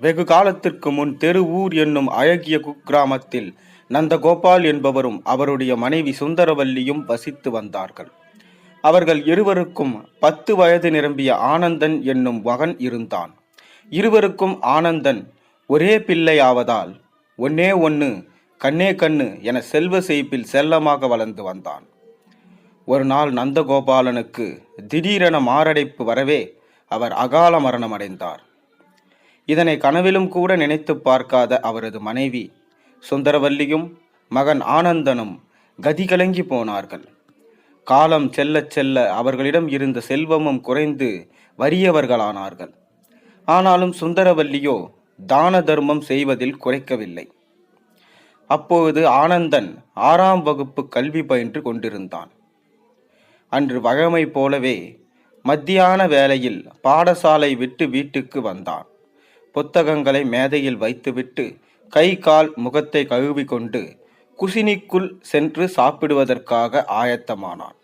வெகு காலத்திற்கு முன் தெருவூர் என்னும் அழகிய குக்கிராமத்தில் நந்தகோபால் என்பவரும் அவருடைய மனைவி சுந்தரவல்லியும் வசித்து வந்தார்கள். அவர்கள் இருவருக்கும் பத்து வயது நிரம்பிய ஆனந்தன் என்னும் மகன் இருந்தான். இருவருக்கும் ஆனந்தன் ஒரே பிள்ளையாவதால் ஒன்னே ஒன்று கண்ணே கண்ணு என செல்வ செய்ப்பில் செல்லமாக வளர்ந்து வந்தான். ஒரு நாள் நந்தகோபாலனுக்கு திடீரென மாரடைப்பு வரவே அவர் அகால மரணம் அடைந்தார் இதனை கனவிலும் கூட நினைத்து பார்க்காத அவரது மனைவி சுந்தரவல்லியும் மகன் ஆனந்தனும் கதிகலங்கி போனார்கள். காலம் செல்ல செல்ல அவர்களிடம் இருந்த செல்வமும் குறைந்து வறியவர்களானார்கள். ஆனாலும் சுந்தரவல்லியோ தான தர்மம் செய்வதில் குறைக்கவில்லை. அப்போது ஆனந்தன் ஆறாம் வகுப்பு கல்வி பயின்று கொண்டிருந்தான். அன்று வழமை போலவே மத்தியான வேளையில் பாடசாலை விட்டு வீட்டுக்கு வந்தான். புத்தகங்களை மேதையில் வைத்துவிட்டு கை கால் முகத்தை கழுவிக்கொண்டு குசினிக்குள் சென்று சாப்பிடுவதற்காக ஆயத்தமானான்.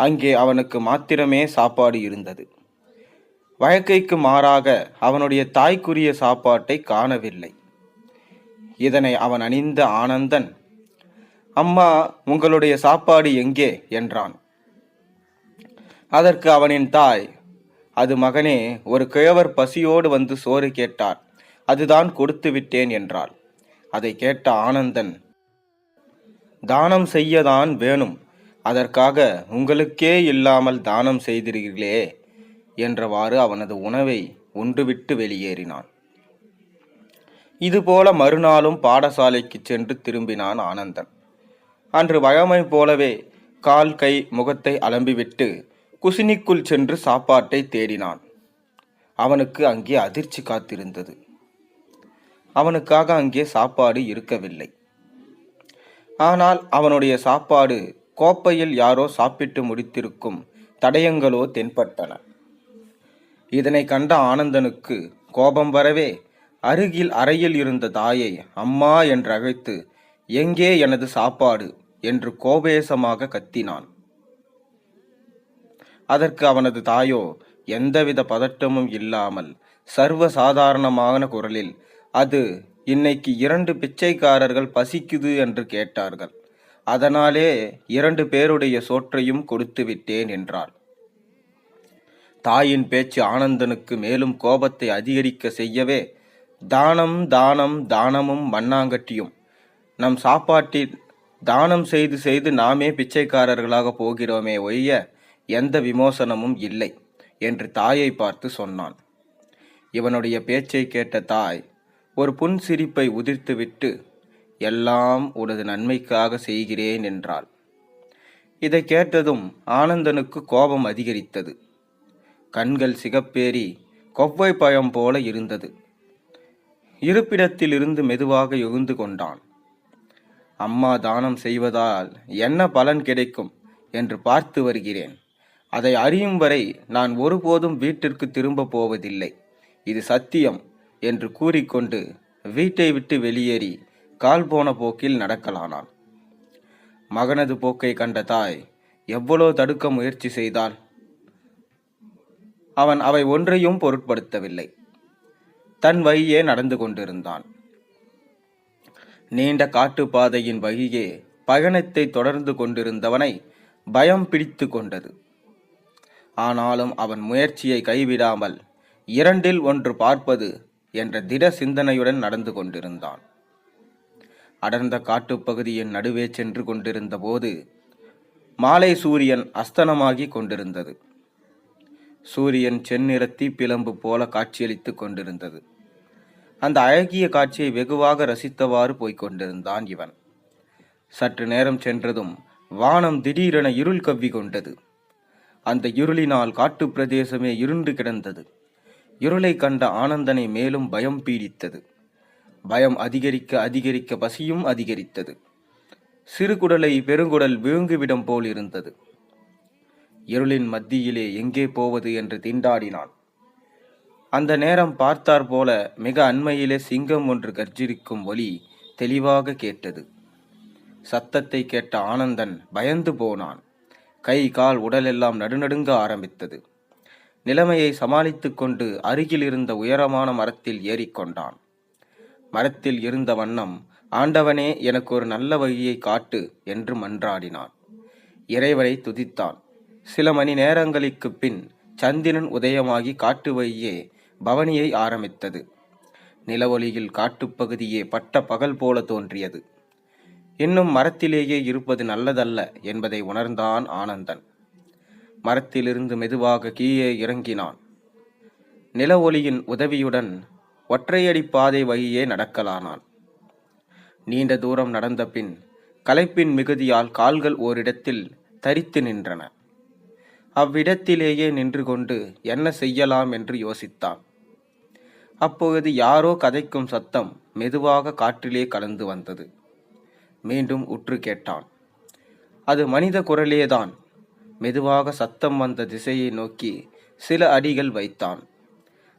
அங்கே அவனுக்கு மாத்திரமே சாப்பாடு இருந்தது. வழக்கைக்கு மாறாக அவனுடைய தாய்க்குரிய சாப்பாட்டை காணவில்லை. இதனை அவன் அணிந்த ஆனந்தன் அம்மா உங்களுடைய சாப்பாடு எங்கே? என்றான். அதற்கு அவனின் தாய் அது மகனே ஒரு கிழவர் பசியோடு வந்து சோறு கேட்டார். அதுதான் கொடுத்து விட்டேன் என்றாள். அதை கேட்ட ஆனந்தன் தானம் செய்யதான் வேணும். அதற்காக உங்களுக்கே இல்லாமல் தானம் செய்திருக்கீர்களே என்றவாறு அவனது உணவை உண்டுவிட்டு வெளியேறினான். இதுபோல மறுநாளும் பாடசாலைக்கு சென்று திரும்பினான் ஆனந்தன். அன்று வழமை போலவே கால் கை முகத்தை அலம்பிவிட்டு குசினிக்குள் சென்று சாப்பாட்டை தேடினான். அவனுக்கு அங்கே அதிர்ச்சி காத்திருந்தது. அவனுக்காக அங்கே சாப்பாடு இருக்கவில்லை. ஆனால் அவனுடைய சாப்பாடு கோப்பையில் யாரோ சாப்பிட்டு முடித்திருக்கும் தடயங்களோ தென்பட்டன. இதனை கண்ட ஆனந்தனுக்கு கோபம் வரவே அருகில் அறையில் இருந்த தாயை அம்மா என்று அழைத்து எங்கே எனது சாப்பாடு? என்று கோபேசமாக கத்தினான். அதற்கு அவனது தாயோ எந்தவித பதட்டமும் இல்லாமல் சர்வ சாதாரணமான குரலில் அது இன்னைக்கு இரண்டு பிச்சைக்காரர்கள் பசிக்குது என்று கேட்டார்கள். அதனாலே இரண்டு பேருடைய சோற்றையும் கொடுத்து விட்டேன் என்றாள். தாயின் பேச்சு ஆனந்தனுக்கு மேலும் கோபத்தை அதிகரிக்க செய்யவே தானம் தானம் தானமும் மண்ணாங்கட்டியும். நம் சாப்பாட்டில் தானம் செய்து செய்து நாமே பிச்சைக்காரர்களாக போகிறோமே ஒழிய எந்த விமோசனமும் இல்லை என்று தாயை பார்த்து சொன்னான். இவனுடைய பேச்சை கேட்ட தாய் ஒரு புன் சிரிப்பை உதிர்த்துவிட்டு எல்லாம் உனது நன்மைக்காக செய்கிறேன் என்றாள். இதை கேட்டதும் ஆனந்தனுக்கு கோபம் அதிகரித்தது. கண்கள் சிகப்பேறி கொவ்வை பழம் போல இருந்தது. இருப்பிடத்திலிருந்து மெதுவாக எழுந்து கொண்டான். அம்மா தானம் செய்வதால் என்ன பலன் கிடைக்கும்? என்று பார்த்து வருகிறேன். அதை அறியும் வரை நான் ஒருபோதும் வீட்டிற்கு திரும்ப போவதில்லை. இது சத்தியம் என்று கூறிக்கொண்டு வீட்டை விட்டு வெளியேறி கால் போன போக்கில் நடக்கலானான். மகனது போக்கை கண்ட தாய் எவ்வளோ தடுக்க முயற்சி செய்தாள் அவன் அவை ஒன்றையும் பொருட்படுத்தவில்லை. தன் வழியே நடந்து கொண்டிருந்தான். நீண்ட காட்டுப்பாதையின் வழியே பயணத்தை தொடர்ந்து கொண்டிருந்தவனை பயம் பிடித்து கொண்டது. ஆனாலும் அவன் முயற்சியை கைவிடாமல் இரண்டில் ஒன்று பார்ப்பது என்ற திட சிந்தனையுடன் நடந்து கொண்டிருந்தான். அடர்ந்த காட்டுப்பகுதியின் நடுவே சென்று கொண்டிருந்த போது மாலை சூரியன் அஸ்தனமாகி கொண்டிருந்தது. சூரியன் செந்நிறத்தி பிளம்பு போல காட்சியளித்துக் கொண்டிருந்தது. அந்த அழகிய காட்சியை வெகுவாக ரசித்தவாறு போய்க் கொண்டிருந்தான் இவன். சற்று நேரம் சென்றதும் வானம் திடீரென இருள் கவ்வி கொண்டது. அந்த இருளினால் காட்டுப் பிரதேசமே இருண்டு கிடந்தது. இருளை கண்ட ஆனந்தனை மேலும் பயம் பீடித்தது. பயம் அதிகரிக்க அதிகரிக்க பசியும் அதிகரித்தது. சிறுகுடலை பெருங்குடல் விழுங்குவிடம் போல் இருந்தது. இருளின் மத்தியிலே எங்கே போவது என்று திண்டாடினான். அந்த நேரம் பார்த்தார் போல மிக அண்மையிலே சிங்கம் ஒன்று கர்ஜிரிக்கும் ஒலி தெளிவாக கேட்டது. சத்தத்தை கேட்ட ஆனந்தன் பயந்து போனான். கை கால் உடலெல்லாம் நடுநடுங்க ஆரம்பித்தது. நிலைமையை சமாளித்துக் கொண்டு அருகில் இருந்த உயரமான மரத்தில் ஏறிக்கொண்டான் மரத்தில் இருந்த வண்ணம் ஆண்டவனே எனக்கு ஒரு நல்ல வழியை காட்டு என்று மன்றாடினான். இறைவனை துதித்தான். சில மணி நேரங்களுக்குப் பின் சந்திரன் உதயமாகி காட்டு வழியே பவனியை ஆரம்பித்தது. நிலவொளியில் காட்டுப்பகுதியே பட்ட பகல் போல தோன்றியது. இன்னும் மரத்திலேயே இருப்பது நல்லதல்ல என்பதை உணர்ந்தான் ஆனந்தன். மரத்திலிருந்து மெதுவாக கீழே இறங்கினான். நில ஒளியின் உதவியுடன் ஒற்றையடி பாதை வழியே நடக்கலானான். நீண்ட தூரம் நடந்த பின் களைப்பின் மிகுதியால் கால்கள் ஓரிடத்தில் தரித்து நின்றன. அவ்விடத்திலேயே நின்று கொண்டு என்ன செய்யலாம் என்று யோசித்தான். அப்பொழுது யாரோ கதைக்கும் சத்தம் மெதுவாக காற்றிலே கலந்து வந்தது. மீண்டும் உற்று கேட்டான். அது மனித குரலேதான். மெதுவாக சத்தம் வந்த திசையை நோக்கி சில அடிகள் வைத்தான்.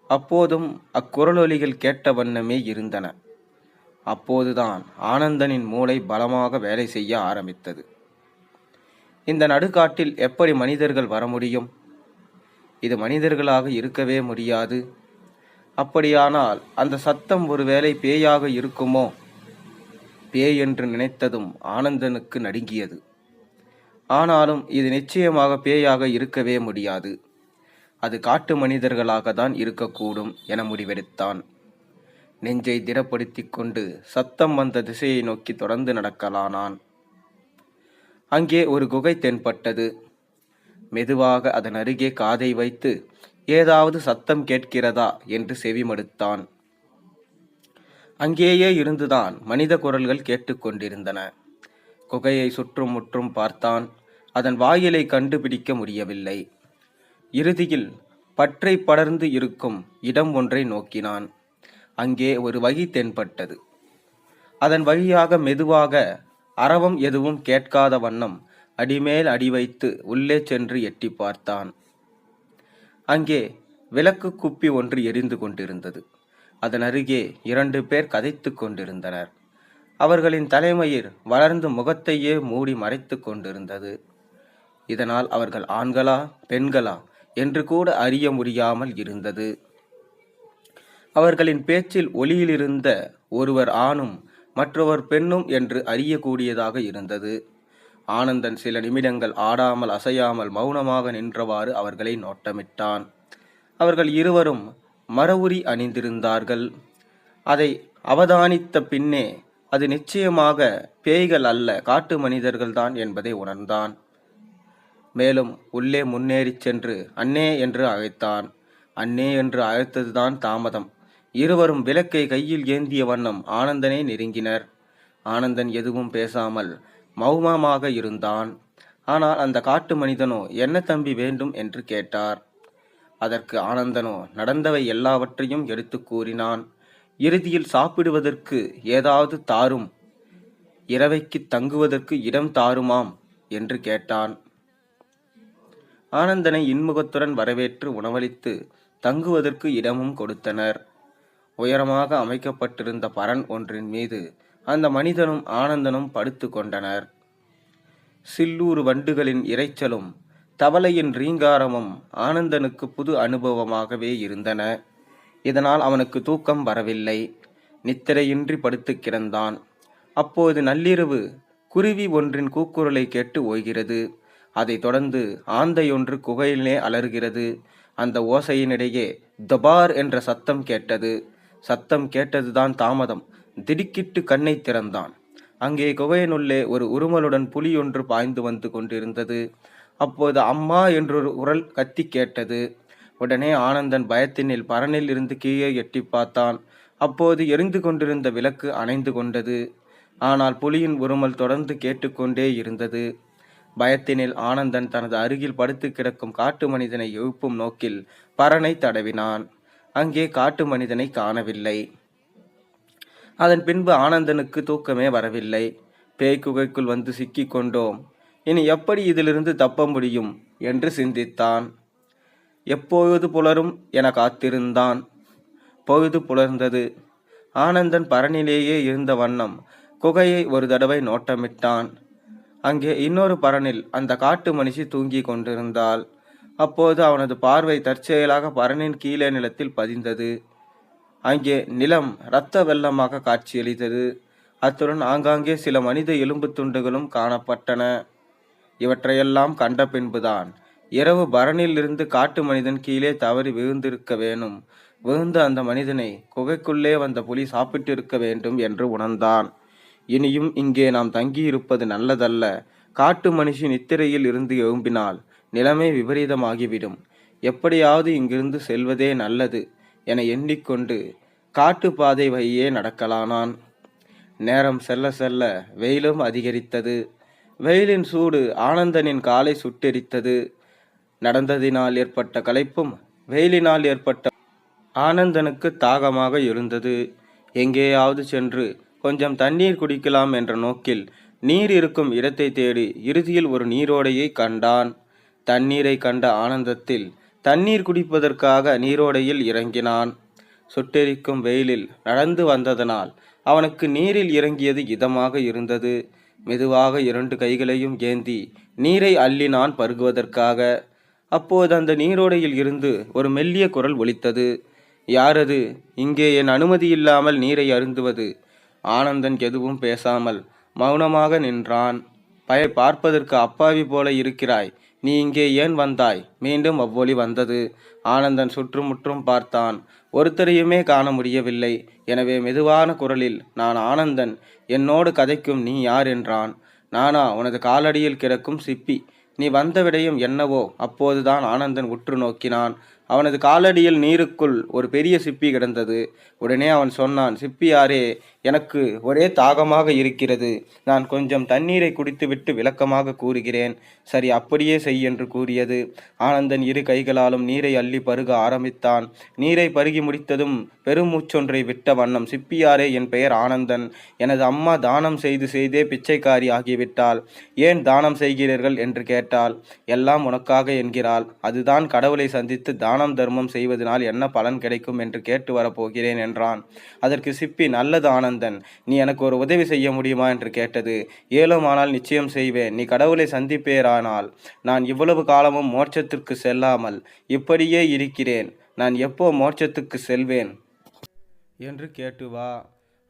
அப்போதும் அக்குரலொலிகள் கேட்ட வண்ணமே இருந்தன. அப்போதுதான் ஆனந்தனின் மூளை பலமாக வேலை செய்ய ஆரம்பித்தது. இந்த நடுக்காட்டில் எப்படி மனிதர்கள் வர முடியும்? இது மனிதர்களாக இருக்கவே முடியாது. அப்படியானால் அந்த சத்தம் ஒருவேளை பேயாக இருக்குமோ? பேய் என்று நினைத்ததும் ஆனந்தனுக்கு நடுங்கியது. ஆனாலும் இது நிச்சயமாக பேயாக இருக்கவே முடியாது. அது காட்டு மனிதர்களாக தான் இருக்கக்கூடும் என முடிவெடுத்தான். நெஞ்சை திடப்படுத்திக் கொண்டு சத்தம் வந்த திசையை நோக்கி தொடர்ந்து நடக்கலானான். அங்கே ஒரு குகை தென்பட்டது. மெதுவாக அதன் அருகே காதை வைத்து ஏதாவது சத்தம் கேட்கிறதா என்று செவிமடுத்தான். அங்கேயே இருந்துதான் மனித குரல்கள் கேட்டுக்கொண்டிருந்தன குகையை சுற்றும் முற்றும் பார்த்தான். அதன் வாயிலை கண்டுபிடிக்க முடியவில்லை. இறுதியில் பற்றை படர்ந்து இருக்கும் இடம் ஒன்றை நோக்கினான். அங்கே ஒரு வகி தென்பட்டது. அதன் வழியாக மெதுவாக அரவம் எதுவும் கேட்காத வண்ணம் அடிமேல் அடி வைத்து உள்ளே சென்று எட்டி பார்த்தான். அங்கே விளக்கு குப்பி ஒன்று எரிந்து கொண்டிருந்தது. அதன் அருகே இரண்டு பேர் கதைத்து கொண்டிருந்தனர். அவர்களின் தலைமயிர் வளர்ந்து முகத்தையே மூடி மறைத்து கொண்டிருந்தது. இதனால் அவர்கள் ஆண்களா பெண்களா என்று கூட அறிய முடியாமல் இருந்தது. அவர்களின் பேச்சில் ஒளியிலிருந்த ஒருவர் ஆணும் மற்றவர் பெண்ணும் என்று அறியக்கூடியதாக இருந்தது. ஆனந்தன் சில நிமிடங்கள் ஆடாமல் அசையாமல் மௌனமாக நின்றவாறு அவர்களை நோட்டமிட்டான். அவர்கள் இருவரும் மரவுரி அணிந்திருந்தார்கள். அதை அவதானித்த பின்னே அது நிச்சயமாக பேய்கள் அல்ல காட்டு மனிதர்கள்தான் என்பதை உணர்ந்தான். மேலும் உள்ளே முன்னேறிச் சென்று அன்னே என்று அழைத்தான். அன்னே என்று அழைத்ததுதான் தாமதம். இருவரும் விளக்கை கையில் ஏந்திய வண்ணம் ஆனந்தனை நெருங்கினர். ஆனந்தன் எதுவும் பேசாமல் மௌனமாக இருந்தான். ஆனால் அந்த காட்டு மனிதனோ என்ன தம்பி வேண்டும்? என்று கேட்டார். அதற்கு ஆனந்தனோ நடந்தவை எல்லாவற்றையும் எடுத்துக் கூறினான். இறுதியில் சாப்பிடுவதற்கு ஏதாவது தாரும்? இரவைக்கு தங்குவதற்கு இடம் தாருமாம்? என்று கேட்டான். ஆனந்தனை இன்முகத்துடன் வரவேற்று உணவளித்து தங்குவதற்கு இடமும் கொடுத்தனர். உயரமாக அமைக்கப்பட்டிருந்த பரன் ஒன்றின் மீது அந்த மனிதனும் ஆனந்தனும் படுத்து கொண்டனர். சில்லூர் வண்டுகளின் இரைச்சலும் தவளையின் ரீங்காரமும் ஆனந்தனுக்கு புது அனுபவமாகவே இருந்தன. இதனால் அவனுக்கு தூக்கம் வரவில்லை. நித்திரையின்றி படுத்து கிடந்தான். அப்போது நள்ளிரவு குருவி ஒன்றின் கூக்குரலை கேட்டு ஓய்கிறது. அதைத் தொடர்ந்து ஆந்தையொன்று குகையிலே அலறுகிறது. அந்த ஓசையினிடையே தபார் என்ற சத்தம் கேட்டது. சத்தம் கேட்டதுதான் தாமதம். திடுக்கிட்டு கண்ணை திறந்தான். அங்கே குகையினுள்ளே ஒரு உருமலுடன் புலி ஒன்று பாய்ந்து வந்து கொண்டிருந்தது. அப்போது அம்மா என்றொரு குரல் கத்தி கேட்டது. உடனே ஆனந்தன் பயத்தினில் பரனில் இருந்து கீழே எட்டி பார்த்தான். அப்போது எரிந்து கொண்டிருந்த விளக்கு அணைந்து கொண்டது. ஆனால் புலியின் உருமல் தொடர்ந்து கேட்டுக்கொண்டே இருந்தது. பயத்தினில் ஆனந்தன் தனது அருகில் படுத்து கிடக்கும் காட்டு மனிதனை எழுப்பும் நோக்கில் பரனை தடவினான். அங்கே காட்டு மனிதனை காணவில்லை. அதன் பின்பு ஆனந்தனுக்கு தூக்கமே வரவில்லை. பேய் குகைக்குள் வந்து சிக்கிக்கொண்டோம் இனி எப்படி இதிலிருந்து தப்ப முடியும் என்று சிந்தித்தான். எப்பொழுது புலரும் என காத்திருந்தான். பொழுது புலர்ந்தது. ஆனந்தன் பரனிலேயே இருந்த வண்ணம் குகையை ஒரு தடவை நோட்டமிட்டான். அங்கே இன்னொரு பரனில் அந்த காட்டு மனுஷி தூங்கி கொண்டிருந்தாள். அப்போது அவனது பார்வை தற்செயலாக பரனின் கீழே நிலத்தில் பதிந்தது. அங்கே நிலம் இரத்த வெள்ளமாக காட்சியளித்தது. அத்துடன் ஆங்காங்கே சில மனித எலும்புத் துண்டுகளும் காணப்பட்டன. இவற்றையெல்லாம் கண்ட பின்புதான். இரவு பரணியிலிருந்து காட்டு மனிதன் கீழே தவறி விழுந்திருக்க வேணும் விழுந்த அந்த மனிதனை குகைக்குள்ளே வந்த புலி சாப்பிட்டிருக்க வேண்டும் என்று உணர்ந்தான். இனியும் இங்கே நாம் தங்கியிருப்பது நல்லதல்ல. காட்டு மனுஷி நித்திரையில் இருந்து எழும்பினால் நிலைமை விபரீதமாகிவிடும். எப்படியாவது இங்கிருந்து செல்வதே நல்லது என எண்ணிக்கொண்டு காட்டுப்பாதை வழியே நடக்கலானான். நேரம் செல்ல செல்ல வெயிலும் அதிகரித்தது. வெயிலின் சூடு ஆனந்தனின் காலை சுட்டெரித்தது. நடந்ததினால் ஏற்பட்ட களைப்பும் வெயிலினால் ஏற்பட்ட ஆனந்தனுக்கு தாகமாக இருந்தது. எங்கேயாவது சென்று கொஞ்சம் தண்ணீர் குடிக்கலாம் என்ற நோக்கில் நீர் இருக்கும் இடத்தை தேடி இறுதியில் ஒரு நீரோடையை கண்டான். தண்ணீரை கண்ட ஆனந்தத்தில் தண்ணீர் குடிப்பதற்காக நீரோடையில் இறங்கினான். சுட்டெரிக்கும் வெயிலில் நடந்து வந்ததனால் அவனுக்கு நீரில் இறங்கியது இதமாக இருந்தது. மெதுவாக இரண்டு கைகளையும் ஏந்தி நீரை அள்ளினான் பருகுவதற்காக. அப்போது அந்த நீரோடையில் இருந்து ஒரு மெல்லிய குரல் ஒலித்தது. யாரது? இங்கே என் அனுமதி இல்லாமல் நீரை அருந்துவது. ஆனந்தன் எதுவும் பேசாமல் மௌனமாக நின்றான். பய பார்ப்பதற்கு அப்பாவி போல இருக்கிறாய். நீ இங்கே ஏன் வந்தாய்? மீண்டும் அவ்வொலி வந்தது. ஆனந்தன் சுற்றுமுற்றும் பார்த்தான். ஒருத்தரையுமே காண முடியவில்லை. எனவே மெதுவான குரலில் நான் ஆனந்தன். என்னோடு கதைக்கும் நீ யார்? என்றான். நானா உனது காலடியில் கிடக்கும் சிப்பி. நீ வந்த விடயம் என்னவோ? அப்போதுதான் ஆனந்தன் உற்று நோக்கினான். அவனது காலடியில் நீருக்குள் ஒரு பெரிய சிப்பி கிடந்தது. உடனே அவன் சொன்னான் சிப்பியாரே எனக்கு ஒரே தாகமாக இருக்கிறது. நான் கொஞ்சம் தண்ணீரை குடித்துவிட்டு விளக்கமாக கூறுகிறேன். சரி அப்படியே செய் என்று கூறியது. ஆனந்தன் இரு கைகளாலும் நீரை அள்ளி பருக ஆரம்பித்தான். நீரை பருகி முடித்ததும் பெருமூச்சொன்றை விட்ட வண்ணம் சிப்பியாரே என் பெயர் ஆனந்தன். எனது அம்மா தானம் செய்து செய்தே பிச்சைக்காரி ஆகிவிட்டாள். ஏன் தானம் செய்கிறீர்கள்? என்று கேட்டாள். எல்லாம் உனக்காக என்கிறாள். அதுதான் கடவுளை சந்தித்து தானம் தர்மம் செய்வதனால் என்ன பலன் கிடைக்கும் என்று கேட்டு வரப்போகிறேன் என்றான். அதற்கு சிப்பி நல்லது ஆனந்தன் நீ எனக்கு ஒரு உதவி செய்ய முடியுமா என்று கேட்டது. ஏழுமானால் நிச்சயம் செய்வேன் நீ கடவுளை சந்திப்பேரானால். நான் இவ்வளவு காலமும் மோட்சத்திற்கு செல்லாமல் இப்படியே இருக்கிறேன் நான் எப்போ மோட்சத்துக்கு செல்வேன்? என்று கேட்டு வா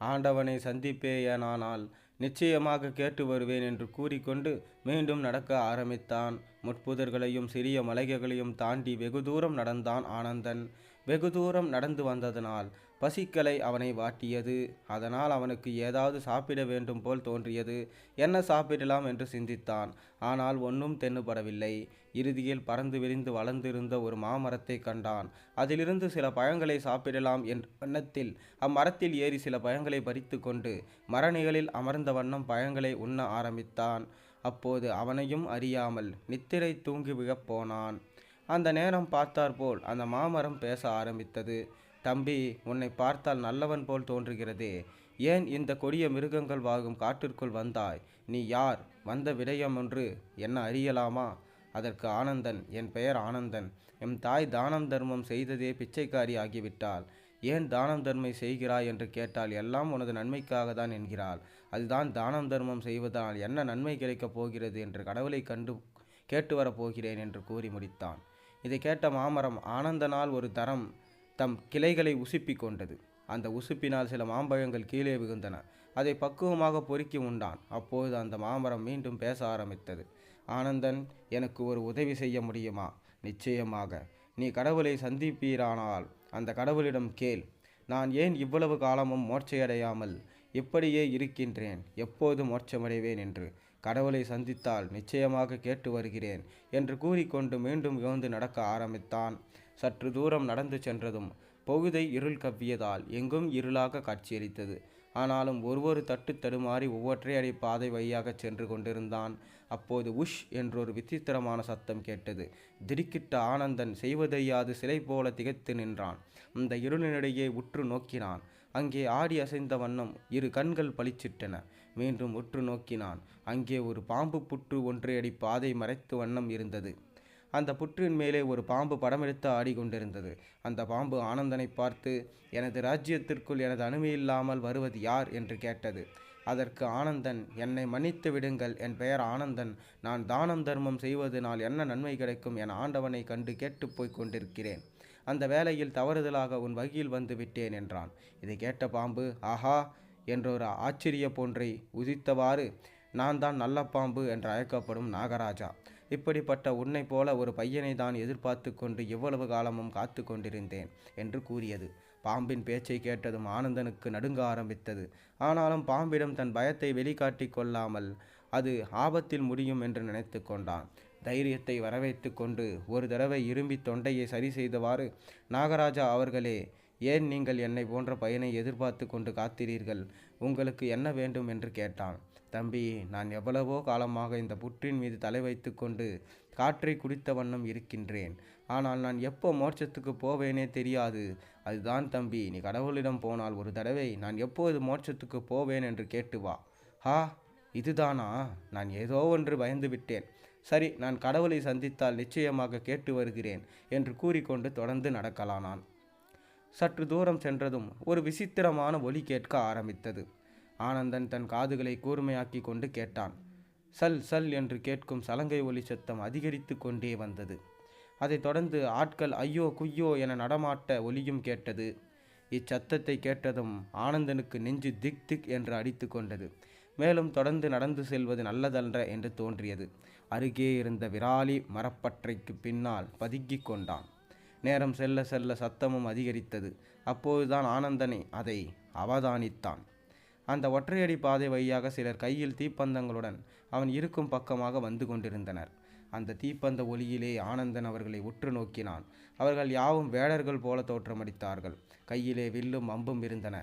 ஆண்டவனை சந்திப்பேயானால் நிச்சயமாக கேட்டு வருவேன் என்று கூறிக்கொண்டு மீண்டும் நடக்க ஆரம்பித்தான். முட்புதர்களையும் சிறிய மலைகளையும் தாண்டி வெகு தூரம் நடந்தான் ஆனந்தன். வெகு தூரம் நடந்து வந்ததனால் பசிக்கலை அவனை வாட்டியது. அதனால் அவனுக்கு ஏதாவது சாப்பிட வேண்டும் போல் தோன்றியது. என்ன சாப்பிடலாம் என்று சிந்தித்தான். ஆனால் ஒன்றும் தென்னுபடவில்லை. இறுதியில் பறந்து விரிந்து வளர்ந்திருந்த ஒரு மாமரத்தை கண்டான். அதிலிருந்து சில பழங்களை சாப்பிடலாம் என்ற எண்ணத்தில் அம்மரத்தில் ஏறி சில பழங்களை பறித்து கொண்டு மரநிகளில் அமர்ந்த வண்ணம் பழங்களை உண்ண ஆரம்பித்தான். அப்போது அவனையும் அறியாமல் நித்திரை தூங்கி விழப் போனான். அந்த நேரம் பார்த்தாற்போல் அந்த மாமரம் பேச ஆரம்பித்தது. தம்பி உன்னை பார்த்தால் நல்லவன் போல் தோன்றுகிறதே. ஏன் இந்த கொடிய மிருகங்கள் வாகும் காட்டிற்குள் வந்தாய்? நீ யார்? வந்த விடயம் ஒன்று. என்ன அறியலாமா? அதற்கு ஆனந்தன் என் பெயர் ஆனந்தன். எம் தாய் தானம் தர்மம் செய்ததே பிச்சைக்காரி ஆகிவிட்டாள். ஏன் தானம் தர்மை செய்கிறாய் என்று கேட்டால் எல்லாம் உனது நன்மைக்காக தான் என்கிறாள். அதுதான் தானம் தர்மம் செய்வதால் என்ன நன்மை கிடைக்கப் போகிறது என்று கடவுளை கண்டு கேட்டு வரப் போகிறேன் என்று கூறி முடித்தான். இதை கேட்ட மாமரம் ஆனந்தனால் ஒரு தரம் தம் கிளைகளை உசுப்பி கொண்டது. அந்த உசுப்பினால் சில மாம்பழங்கள் கீழே விழுந்தன. அதை பக்குவமாக பொறுக்கி உண்டான். அப்போது அந்த மாமரம் மீண்டும் பேச ஆரம்பித்தது. ஆனந்தன் எனக்கு ஒரு உதவி செய்ய முடியுமா? நிச்சயமாக. நீ கடவுளை சந்திப்பீரானால் அந்த கடவுளிடம் கேள். நான் ஏன் இவ்வளவு காலமும் மோட்சையடையாமல் இப்படியே இருக்கின்றேன்? எப்போது மோட்சமடைவேன் என்று. கடவுளை சந்தித்தால் நிச்சயமாக கேட்டு வருகிறேன் என்று கூறிக்கொண்டு மீண்டும் எழுந்து நடக்க ஆரம்பித்தான். சற்று தூரம் நடந்து சென்றதும் பொகுதை இருள் கவ்வியதால் எங்கும் இருளாக காட்சியளித்தது. ஆனாலும் ஒருவொரு தட்டு தடுமாறி ஒவ்வொற்றையடி பாதை வழியாக சென்று கொண்டிருந்தான். அப்போது உஷ் என்றொரு விசித்திரமான சத்தம் கேட்டது. திடுக்கிட்ட ஆனந்தன் செய்வதையாது சிலை போல திகைத்து நின்றான். அந்த இருளினிடையே உற்று நோக்கினான். அங்கே ஆடி அசைந்த வண்ணம் இரு கண்கள் பளிச்சிட்டன. மீண்டும் உற்று நோக்கினான். அங்கே ஒரு பாம்பு புற்று ஒன்றையடி பாதை மறைத்து வண்ணம் இருந்தது. அந்த புற்றின் மேலே ஒரு பாம்பு படமெடுத்து ஆடிக்கொண்டிருந்தது. அந்த பாம்பு ஆனந்தனை பார்த்து எனது ராஜ்யத்திற்குள் எனது அனுமதி இல்லாமல் வருவது யார்? என்று கேட்டது. அதற்கு ஆனந்தன் என்னை மன்னித்து விடுங்கள். என் பெயர் ஆனந்தன். நான் தானம் தர்மம் செய்வதனால் என்ன நன்மை கிடைக்கும் என ஆண்டவனை கண்டு கேட்டுப் போய்க் கொண்டிருக்கிறேன். அந்த வேளையில் தவறுதலாக உன் வகையில் வந்து விட்டேன் என்றான். இதை கேட்ட பாம்பு ஆஹா என்றொரு ஆச்சரிய போன்றை உதித்தவாறு நான் தான் நல்ல பாம்பு என்று அழைக்கப்படும் நாகராஜா. இப்படிப்பட்ட உன்னை போல ஒரு பையனை தான் எதிர்பார்த்து கொண்டு இவ்வளவு காலமும் காத்து கொண்டிருந்தேன் என்று கூறியது. பாம்பின் பேச்சை கேட்டதும் ஆனந்தனுக்கு நடுங்க ஆரம்பித்தது. ஆனாலும் பாம்பிடம் தன் பயத்தை வெளிக்காட்டி கொள்ளாமல் அது ஆபத்தில் முடியும் என்று நினைத்து கொண்டான். தைரியத்தை வரவைத்து கொண்டு ஒரு தடவை இரும்பி தொண்டையை சரி செய்தவாறு நாகராஜா அவர்களே ஏன் நீங்கள் என்னை போன்ற பையனை எதிர்பார்த்து கொண்டு காத்திரீர்கள்? உங்களுக்கு என்ன வேண்டும்? என்று கேட்டான். தம்பி நான் எவ்வளவோ காலமாக இந்த புற்றின் மீது தலை வைத்துக்கொண்டு காற்றை குடித்த வண்ணம் இருக்கின்றேன். ஆனால் நான் எப்போ மோட்சத்துக்கு போவேனே தெரியாது. அதுதான் தம்பி நீ கடவுளிடம் போனால் ஒரு தடவை நான் எப்போது மோட்சத்துக்கு போவேன் என்று கேட்டு வா. ஹா இதுதானா? நான் ஏதோ ஒன்று பயந்து விட்டேன். சரி நான் கடவுளை சந்தித்தால் நிச்சயமாக கேட்டு வருகிறேன் என்று கூறிக்கொண்டு தொடர்ந்து நடக்கலானான். சற்று தூரம் சென்றதும் ஒரு விசித்திரமான ஒலி கேட்க ஆரம்பித்தது. ஆனந்தன் தன் காதுகளை கூர்மையாக்கி கொண்டு கேட்டான். சல் சல் என்று கேட்கும் சலங்கை ஒலி சத்தம் அதிகரித்து கொண்டே வந்தது. அதைத் தொடர்ந்து ஆட்கள் ஐயோ குய்யோ என நடமாட்ட ஒலியும் கேட்டது. இச்சத்தத்தை கேட்டதும் ஆனந்தனுக்கு நெஞ்சு திக் திக் என்று அடித்து கொண்டது. மேலும் தொடர்ந்து நடந்து செல்வது நல்லதல்ல என்று தோன்றியது. அருகே இருந்த விராலி மரப்பற்றைக்கு பின்னால் பதுக்கிக் கொண்டான். நேரம் செல்ல செல்ல சத்தமும் அதிகரித்தது. அப்போதுதான் ஆனந்தனை அதை அவதானித்தான். அந்த ஒற்றையடி பாதை வழியாக சிலர் கையில் தீப்பந்தங்களுடன் அவன் இருக்கும் பக்கமாக வந்து கொண்டிருந்தனர். அந்த தீப்பந்த ஒளியிலே ஆனந்தன் அவர்களை உற்று நோக்கினான். அவர்கள் யாவும் வேடர்கள் போல தோற்றமடித்தார்கள். கையிலே வில்லும் அம்பும் இருந்தன.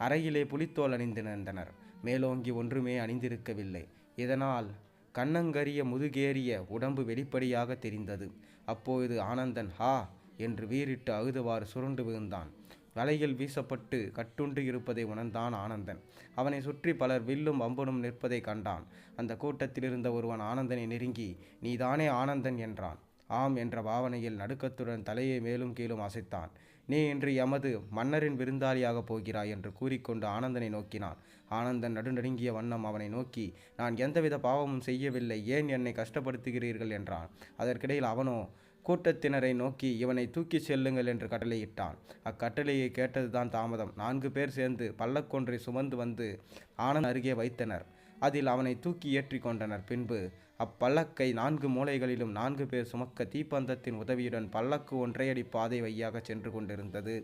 அறையிலே புலித்தோல் அணிந்திருந்தனர். மேலோங்கி ஒன்றுமே அணிந்திருக்கவில்லை. இதனால் கண்ணங்கரிய முதுகேறிய உடம்பு வெளிப்படையாக தெரிந்தது. அப்போது ஆனந்தன் ஹா! என்று வீறிட்டு அழுதுவாறு சுருண்டு விழுந்தான். வலையில் வீசப்பட்டு கட்டுண்டு இருப்பதை உணர்ந்தான் ஆனந்தன். அவனை சுற்றி பலர் வில்லும் அம்பனும் நிற்பதை கண்டான். அந்த கூட்டத்தில் இருந்த ஒருவன் ஆனந்தனை நெருங்கி நீதானே ஆனந்தன் என்றான். ஆம் என்ற பாவனையில் நடுக்கத்துடன் தலையை மேலும் கீழும் அசைத்தான். நீ இன்று எமது மன்னரின் விருந்தாளியாகப் போகிறாய் என்று கூறிக்கொண்டு ஆனந்தனை நோக்கினான். ஆனந்தன் நடுநடுங்கிய வண்ணம் அவனை நோக்கி நான் எந்தவித பாவமும் செய்யவில்லை. ஏன் என்னை கஷ்டப்படுத்துகிறீர்கள்? என்றான். அதற்கிடையில் அவனோ கூட்டத்தினரை நோக்கி இவனை தூக்கிச் செல்லுங்கள் என்று கட்டளையிட்டான். அக்கட்டளையை கேட்டதுதான் தாமதம். நான்கு பேர் சேர்ந்து பல்லக்கொன்றை சுமந்து வந்து ஆனந்த் அருகே வைத்தனர். அதில் அவனை தூக்கி ஏற்றி கொண்டனர். பின்பு அப்பல்லக்கை நான்கு மூலைகளிலும் நான்கு பேர் சுமக்க தீப்பந்தத்தின் உதவியுடன் பல்லக்கு ஒன்றையடி பாதை வழியாக சென்று கொண்டிருந்தது.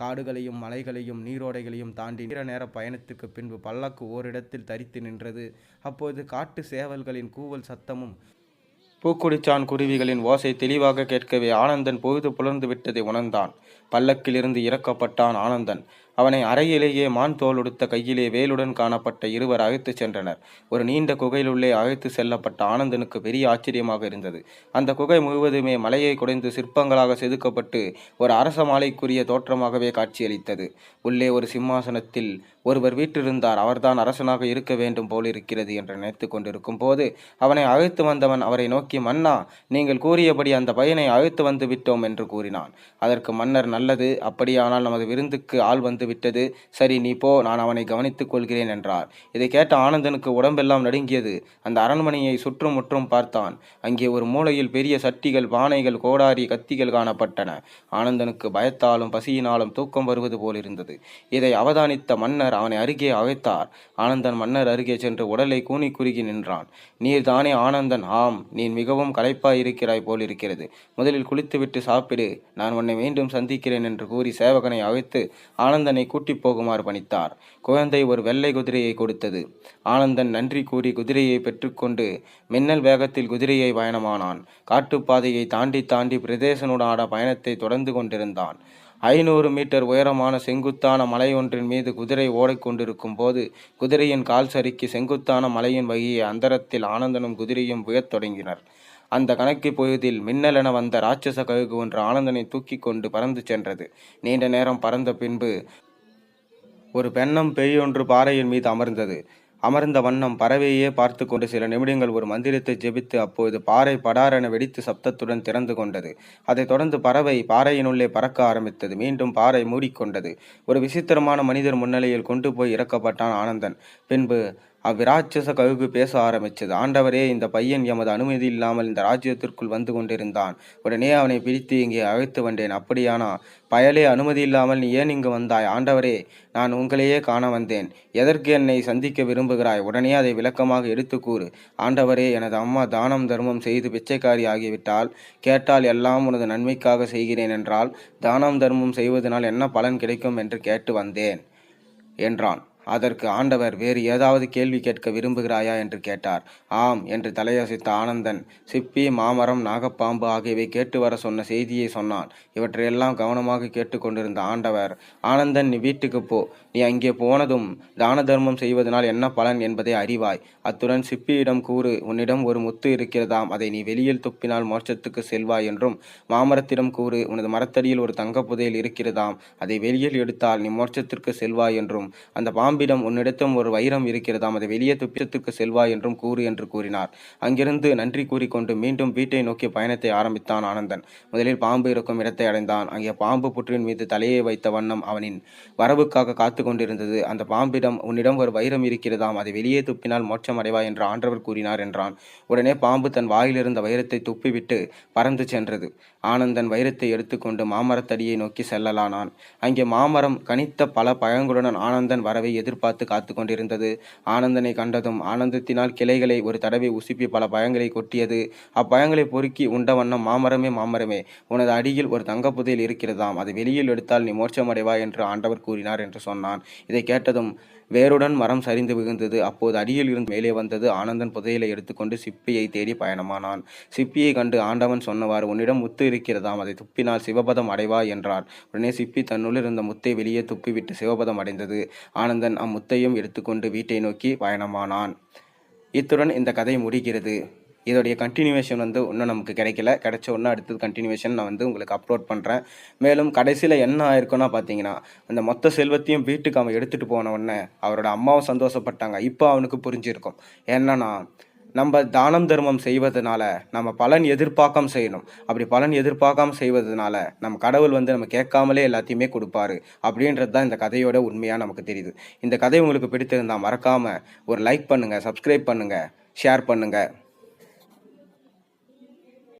காடுகளையும் மலைகளையும் நீரோடைகளையும் தாண்டி நீர நேர பயணத்துக்கு பின்பு பல்லக்கு ஓரிடத்தில் தரித்து நின்றது. அப்போது காட்டு சேவல்களின் கூவல் சத்தமும் பூக்குடிச்சான் குருவிகளின் ஓசை தெளிவாக கேட்கவே ஆனந்தன் பொழுது புலர்ந்து விட்டதை உணர்ந்தான். பல்லக்கிலிருந்து இறக்கப்பட்டான் ஆனந்தன். அவனை அறையிலேயே மான் தோல் உடுத்த கையிலே வேலுடன் காணப்பட்ட இருவர் அழைத்துச் சென்றனர். ஒரு நீண்ட குகையிலுள்ளே அழைத்து செல்லப்பட்ட ஆனந்தனுக்கு பெரிய ஆச்சரியமாக இருந்தது. அந்த குகை முழுவதுமே மலையை குடைந்து சிற்பங்களாக செதுக்கப்பட்டு ஒரு அரச மாலைக்குரிய தோற்றமாகவே காட்சியளித்தது. உள்ளே ஒரு சிம்மாசனத்தில் ஒருவர் வீற்றிருந்தார் அவர்தான் அரசனாக இருக்க வேண்டும் போலிருக்கிறது என்று நினைத்து கொண்டிருக்கும் போது அவனை அழைத்து வந்தவன் அவரை நோக்கி மன்னா நீங்கள் கூறியபடி அந்த பையனை அழைத்து வந்து விட்டோம் என்று கூறினான். அதற்கு மன்னர் நல்லது. அப்படியானால் நமது விருந்துக்கு ஆள் வந்து விட்டது. சரி நீ போ நான் அவனை கவனித்துக் கொள்கிறேன் என்றார். இதை கேட்ட ஆனந்தனுக்கு உடம்பெல்லாம் நடுங்கியது. அந்த அரண்மனையை சுற்றும் முற்றும் பார்த்தான். அங்கே ஒரு மூலையில் பெரிய சட்டிகள் பானைகள் கோடாரி கத்திகள் காணப்பட்டன. ஆனந்தனுக்கு பயத்தாலும் பசியினாலும் தூக்கம் வருவது போலிருந்தது இதை அவதானித்த மன்னர் அவனை அருகே அழைத்தார் ஆனந்தன் மன்னர் அருகே சென்று உடலை கூனி குறுகி நின்றான். நீர் தானே ஆனந்தன்? ஆம் நீ மிகவும் களைப்பாய் இருக்கிறாய் போல் இருக்கிறது முதலில் குளித்துவிட்டு சாப்பிடு. நான் உன்னை மீண்டும் சந்திக்கிறேன் என்று கூறி சேவகனை அழைத்து ஆனந்தனை கூட்டிப் போகுமாறு பணித்தார். குழந்தை ஒரு வெள்ளை குதிரையை கொடுத்தது. ஆனந்தன் நன்றி கூறி குதிரையை பெற்றுக்கொண்டு மின்னல் வேகத்தில் குதிரையை பயணமானான். காட்டுப்பாதையை தாண்டி தாண்டி பிரதேசனுடான பயணத்தை தொடர்ந்து கொண்டிருந்தான். ஐநூறு மீட்டர் உயரமான செங்குத்தான மலை ஒன்றின் மீது குதிரை ஓடிக்கொண்டிருக்கும் போது குதிரையின் கால் சறுக்கி செங்குத்தான மலையின் வழியே அந்தரத்தில் ஆனந்தனும் குதிரையும் விழத் தொடங்கினர். அந்த கணக்கு பொழுதில் மின்னலென வந்த ராட்சச கழுகு ஒன்று ஆனந்தனை தூக்கி கொண்டு பறந்து சென்றது. நீண்ட நேரம் பறந்த பின்பு ஒரு பெண்ணம் பெரியொன்று பாறையின் மீது அமர்ந்தது. அமர்ந்த வண்ணம் பறவையே பார்த்து கொண்டு சில நிமிடங்கள் ஒரு மந்திரத்தை ஜெபித்து அப்போது பாறை படாரென வெடித்து சப்தத்துடன் திறந்து கொண்டது. அதைத் தொடர்ந்து பறவை பாறையினுள்ளே பறக்க ஆரம்பித்தது. மீண்டும் பாறை மூடிக்கொண்டது. ஒரு விசித்திரமான மனிதர் முன்னிலையில் கொண்டு போய் இறக்கப்பட்டான் ஆனந்தன். பின்பு அவ்விராட்சச கழுகு பேச ஆரம்பித்தது ஆண்டவரே இந்த பையன் எமது அனுமதி இல்லாமல் இந்த ராஜ்யத்திற்குள் வந்து கொண்டிருந்தான். உடனே அவனை பிடித்து இங்கே அழைத்து வந்தேன். அப்படியானா பயலே அனுமதி இல்லாமல் நீ ஏன் இங்கு வந்தாய்? ஆண்டவரே நான் உங்களையே காண வந்தேன். எதற்கு என்னை சந்திக்க விரும்புகிறாய்? உடனே அதை விளக்கமாக எடுத்து கூறு. ஆண்டவரே எனது அம்மா தானம் தர்மம் செய்து பிச்சைக்காரி ஆகிவிட்டால் கேட்டால் எல்லாம் உனது நன்மைக்காக செய்கிறேன் என்றால் தானம் தர்மம் செய்வதனால் என்ன பலன் கிடைக்கும்? என்று கேட்டு வந்தேன் என்றான். அதற்கு ஆண்டவர் வேறு ஏதாவது கேள்வி கேட்க விரும்புகிறாயா? என்று கேட்டார். ஆம் என்று தலையசைத்த ஆனந்தன் சிப்பி மாமரம் நாகப்பாம்பு ஆகியவை கேட்டு வர சொன்ன செய்தியை சொன்னான். இவற்றையெல்லாம் கவனமாக கேட்டுக்கொண்டிருந்த ஆண்டவர் ஆனந்தன் நீ வீட்டுக்கு போ. நீ அங்கே போனதும் தான தர்மம் செய்வதனால் என்ன பலன் என்பதை அறிவாய். அத்துடன் சிப்பியிடம் கூறு உன்னிடம் ஒரு முத்து இருக்கிறதாம். அதை நீ வெளியில் துப்பினால் மோட்சத்துக்கு செல்வாய் என்றும் மாமரத்திடம் கூறு உனது மரத்தடியில் ஒரு தங்க புதையல் இருக்கிறதாம். அதை வெளியில் எடுத்தால் நீ மோட்சத்திற்கு செல்வாய் என்றும் அந்த பாம்பிடம் உன்னிடத்தும் ஒரு வைரம் இருக்கிறதாம். அதை வெளியே துப்பியத்துக்கு செல்வாய் என்றும் கூறு என்று கூறினார். அங்கிருந்து நன்றி கூறிக்கொண்டு மீண்டும் வீட்டை நோக்கி பயணத்தை ஆரம்பித்தான் ஆனந்தன். முதலில் பாம்பு இருக்கும் இடத்தை அடைந்தான். அங்கே பாம்பு புற்றின் மீது தலையை வைத்த வண்ணம் அவனின் வரவுக்காக காத்து கொண்டிருந்தது. அந்த பாம்பிடம் உன்னிடம் ஒரு வைரம் இருக்கிறதாம். அதை வெளியே துப்பினால் மோட்சம் அடைவா என்று ஆண்டவர் கூறினார் என்றான். உடனே பாம்பு தன் வாயிலிருந்த வைரத்தை துப்பிவிட்டு பறந்து சென்றது. ஆனந்தன் வைரத்தை எடுத்துக்கொண்டு மாமரத்தடியை நோக்கி செல்லலானான். அங்கே மாமரம் கனித்த பல பழங்களுடன் ஆனந்தன் வரவை எதிர்பார்த்து காத்து கொண்டிருந்தது ஆனந்தனை கண்டதும் ஆனந்தத்தினால் கிளைகளை ஒரு தடவை உசுப்பி பல பழங்களை கொட்டியது. அப்பழங்களை பொறுக்கி உண்ட வண்ணம் மாமரமே மாமரமே. உனது அடியில் ஒரு தங்கப்புதையில் இருக்கிறதாம். அது வெளியில் எடுத்தால் நீ மோட்சமடைவா என்று ஆண்டவர் கூறினார் என்று சொன்னான். இதை கேட்டதும் வேருடன் மரம் சரிந்து விழுந்தது அப்போது அடியில் இருந்து மேலே வந்தது ஆனந்தன் புதையலை எடுத்துக்கொண்டு சிப்பியை தேடி பயணமானான். சிப்பியை கண்டு ஆண்டவன் சொன்னவாறு உன்னிடம் முத்து இருக்கிறதாம் அதை துப்பினால் சிவபதம் அடைவாய் என்றார் உடனே சிப்பி தன்னுள் இருந்த முத்தை வெளியே துப்பிவிட்டு சிவபதம் அடைந்தது. ஆனந்தன் அம்முத்தையும் எடுத்துக்கொண்டு வீட்டை நோக்கி பயணமானான். இத்துடன் இந்த கதை முடிகிறது. இதோடைய கண்டினியூவேஷன் வந்து இன்னும் நமக்கு கிடைக்கல. கிடைச்ச ஒன்று அடுத்தது கண்டினியூவேஷன் நான் வந்து உங்களுக்கு அப்லோட் பண்ணுறேன் மேலும் கடைசியில் என்ன ஆயிருக்குன்னா பார்த்தீங்கன்னா அந்த மொத்த செல்வத்தையும் வீட்டுக்கு அவன் எடுத்துகிட்டு போன உடனே அவரோட அம்மாவும் சந்தோஷப்பட்டாங்க. இப்போ அவனுக்கு புரிஞ்சிருக்கும். என்னன்னா நம்ம தானம் தர்மம் செய்வதனால நம்ம பலன் எதிர்பார்க்காம செய்யணும். அப்படி பலன் எதிர்பார்க்காம செய்வதனால நம்ம கடவுள் வந்து நம்ம கேட்காமலே எல்லாத்தையுமே கொடுப்பாரு அப்படின்றது தான் இந்த கதையோட உண்மையாக நமக்கு தெரியுது. இந்த கதை உங்களுக்கு பிடித்திருந்தால் மறக்காமல் ஒரு லைக் பண்ணுங்கள் சப்ஸ்கிரைப் பண்ணுங்கள் ஷேர் பண்ணுங்கள்